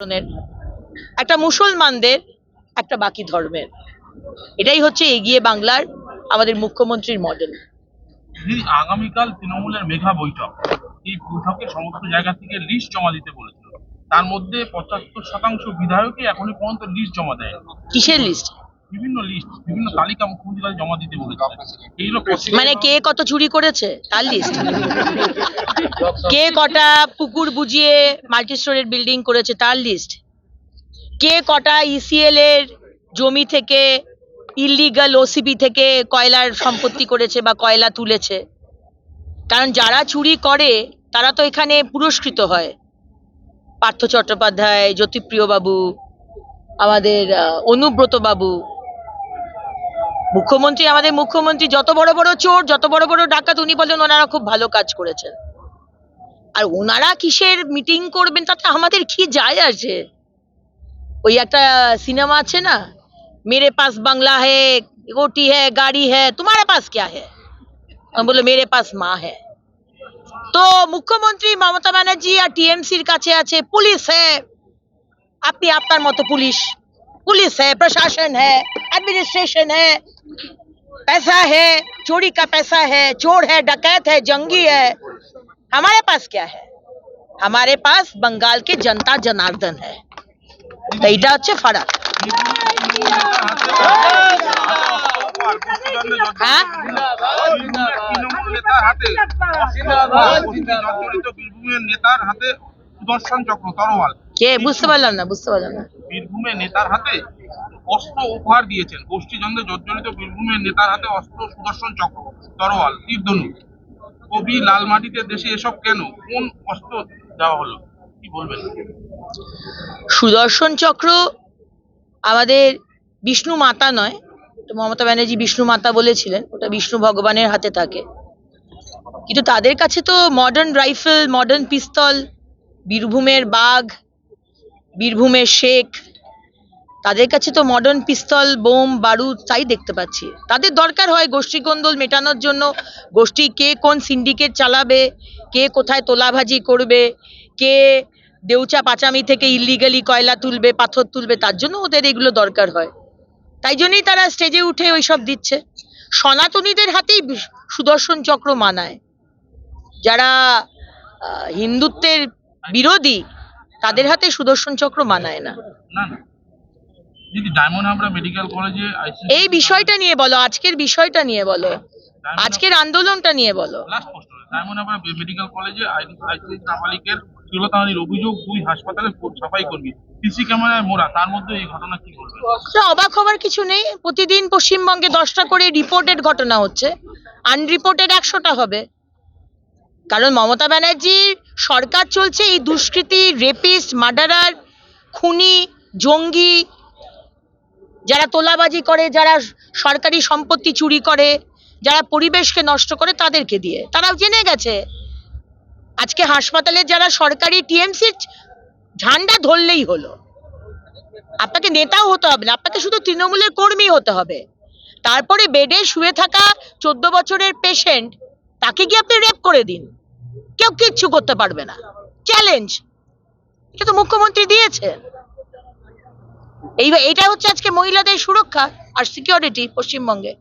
ধরনের একটা মুসলমানদের একটা বাকি ধর্মের। এটাই হচ্ছে এগিয়ে বাংলার আমাদের মুখ্যমন্ত্রীর মডেল আগামীকাল তৃণমূলের মেঘা বৈঠক। এই বৈঠকে সমস্ত জায়গা থেকে লিস্ট জমা দিতে বলেছিল। তার মধ্যে পঁচাত্তর শতাংশ বিধায়কই এখনই পর্যন্ত লিস্ট জমা দেয় কিসের লিস্ট বিভিন্ন লিস্ট বিভিন্ন তালিকা মুখ্যমন্ত্রীর কাছে জমা দিতে বলেছে। মানে কে কত চুরি করেছে? তার লিস্ট কে কটা পুকুর বুঝিয়ে মাল্টি স্টোরের বিল্ডিং করেছে তার লিস্ট কে কটা ইসিএল এর জমি থেকে ইলিগাল ওসিবি থেকে কয়লার সম্পত্তি করেছে বা কয়লা তুলেছে? কারণ যারা চুরি করে তারা তো এখানে পুরস্কৃত হয়। পার্থ চট্টোপাধ্যায় জ্যোতিপ্রিয় বাবু আমাদের অনুব্রত বাবু মুখ্যমন্ত্রী, আমাদের মুখ্যমন্ত্রী, যত বড় বড় চোর, যত বড় বড় ডাকাত, উনি বলেন ওনারা খুব ভালো কাজ করেছেন। আর ওনারা কিসের মিটিং করবেন, তাতে আমাদের কি যায় আসে? ওই একটা সিনেমা আছে না? মেরে পাস বাংলা হে, গোটি হে, গাড়ি হে, তোমার পাস ক্যা হে? আমি বলল মেরে পাস মা হে। তো মুখ্যমন্ত্রী মমতা ব্যানার্জি আর টিএমসির কাছে আছে, পুলিশ হ্যাঁ আপনি আপনার মতো পুলিশ। पुलिस है प्रशासन है एडमिनिस्ट्रेशन है पैसा है चोरी का पैसा है चोर है डकैत है जंगी है हमारे पास क्या है हमारे पास बंगाल के जनता जनार्दन है তো এইটা হচ্ছে ফারাক হ্যাঁ তৃণমূল নেতার হাতে জর্জরিত বীরভূমের নেতার হাতে সুদর্শন চক্র তরোয়াল কে? বুঝতে পারলাম না বুঝতে পারলাম না। বীরভূমের নেতার হাতে অস্ত্র উপহার দিয়েছেন। গোষ্ঠীদ্বন্দ্বে জর্জরিত বীরভূমের নেতার হাতে অস্ত্র সুদর্শন চক্র তরোয়াল তীরধনু কবি লাল মাটিতে দেশে এসব কেন? কোন অস্ত্র দেওয়া হলো? কি বলবেন? সুদর্শন চক্র আমাদের বিষ্ণু মাতা নয় তো মমতা ব্যানার্জি বিষ্ণু মাতা বলেছিলেন ওটা বিষ্ণু ভগবানের হাতে থাকে। কিন্তু তাদের কাছে তো মডার্ন রাইফেল মডার্ন পিস্তল বীরভূমের বাঘ বীরভূমের শেখ, তাদের কাছে তো মডার্ন পিস্তল বোম, বারুদ তাই দেখতে পাচ্ছি। তাদের দরকার হয় গোষ্ঠী কোন্দল মেটানোর জন্য। গোষ্ঠী কে কোন সিন্ডিকেট চালাবে, কে কোথায় তোলাভাজি করবে, কে দেউচা পাচামি থেকে ইলিগালি কয়লা তুলবে, পাথর তুলবে, তার জন্য ওদের এগুলো দরকার হয়। তাই জন্যই তারা স্টেজে উঠে ওইসব দিচ্ছে। সনাতনীদের হাতেই সুদর্শন চক্র মানায়। যারা হিন্দুত্বের বিরোধী তাদের হাতে সুদর্শন চক্র মানায় না। এই বিষয়টা নিয়ে বলো আজকের বিষয়টা নিয়ে বলো। আজকের আন্দোলনটা নিয়ে বলো। ডায়মন্ড হাবড়া মেডিকেল কলেজে আইসিএস নাবালিকের শ্লীলতাহানির অভিযোগ দুই হাসপাতালে সাফাই কর্মী সিসি ক্যামেরায় মোড়া তার মধ্যে এই ঘটনা কি বলবেন অবাক হবার কিছু নেই প্রতিদিন পশ্চিমবঙ্গে দশটা করে রিপোর্টেড ঘটনা হচ্ছে আনরিপোর্টেড একশোটা হবে। কারণ মমতা ব্যানার্জির সরকার চলছে, এই দুষ্কৃতী রেপিস্ট মার্ডারার খুনি, জঙ্গি, যারা তোলাবাজি করে, যারা সরকারি সম্পত্তি চুরি করে, যারা পরিবেশকে নষ্ট করে তাদেরকে দিয়ে। তারাও জেনে গেছে। আজকে হাসপাতালে যারা সরকারি টিএমসির ঝান্ডা ধরলেই হলো। আপনাকে নেতাও হতে হবে না, আপনাকে শুধু তৃণমূলের কর্মী হতে হবে। তারপরে বেডে শুয়ে থাকা চোদ্দ বছরের পেশেন্ট তাকে গিয়ে আপনি রেপ করে দিন। কেউ কিচ্ছু করতে পারবে না। চ্যালেঞ্জ এটা তো মুখ্যমন্ত্রী দিয়েছে। এই এটা হচ্ছে আজকে মহিলাদের সুরক্ষা আর সিকিউরিটি পশ্চিমবঙ্গে।